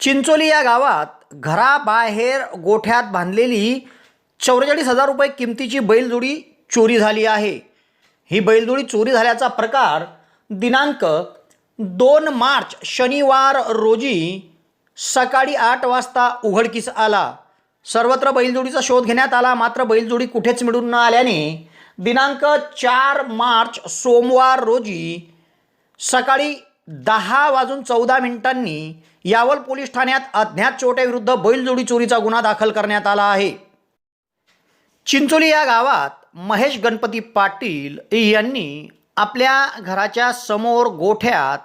चिंचोली या गावात घराबाहेर गोठ्यात बांधलेली चौवेचाळीस हजार रुपये किमतीची बैलजोडी चोरी झाली आहे. ही बैलजोडी चोरी झाल्याचा प्रकार दिनांक दोन मार्च शनिवार रोजी सकाळी आठ वाजता उघडकीस आला. सर्वत्र बैलजोडीचा शोध घेण्यात आला मात्र बैलजोडी कुठेच मिळून न आल्याने दिनांक चार मार्च सोमवार रोजी सकाळी दहा वाजून चौदा मिनिटांनी यावल पोलीस ठाण्यात अज्ञात चोट्याविरुद्ध बैलजोडी चोरीचा गुन्हा दाखल करण्यात आला आहे. चिंचोली या गावात महेश गणपती पाटील यांनी आपल्या घराच्या समोर गोठ्यात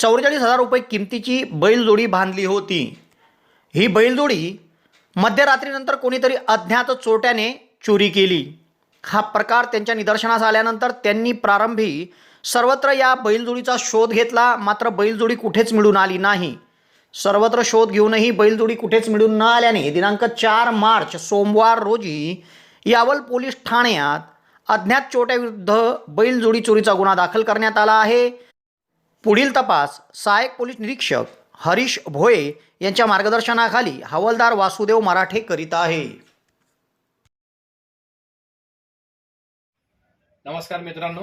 चौवेचाळीस हजार रुपये किमतीची बैलजोडी बांधली होती. ही बैलजोडी मध्यरात्रीनंतर कोणीतरी अज्ञात चोट्याने चोरी केली. हा प्रकार त्यांच्या निदर्शनास आल्यानंतर त्यांनी प्रारंभी सर्वत्र या बैलजोडीचा शोध घेतला मात्र बैलजोडी कुठेच मिळून आली नाही. सर्वत्र शोध घेऊनही बैलजोडी कुठेच मिळून न आल्याने दिनांक चार मार्च सोमवार रोजी यावल पोलीस ठाण्यात अज्ञात चोट्याविरुद्ध बैलजोडी चोरीचा गुन्हा दाखल करण्यात आला आहे. पुढील तपास सहाय्यक पोलीस निरीक्षक हरीश भोये यांच्या मार्गदर्शनाखाली हवालदार वासुदेव मराठे करीत आहे. नमस्कार मित्रांनो.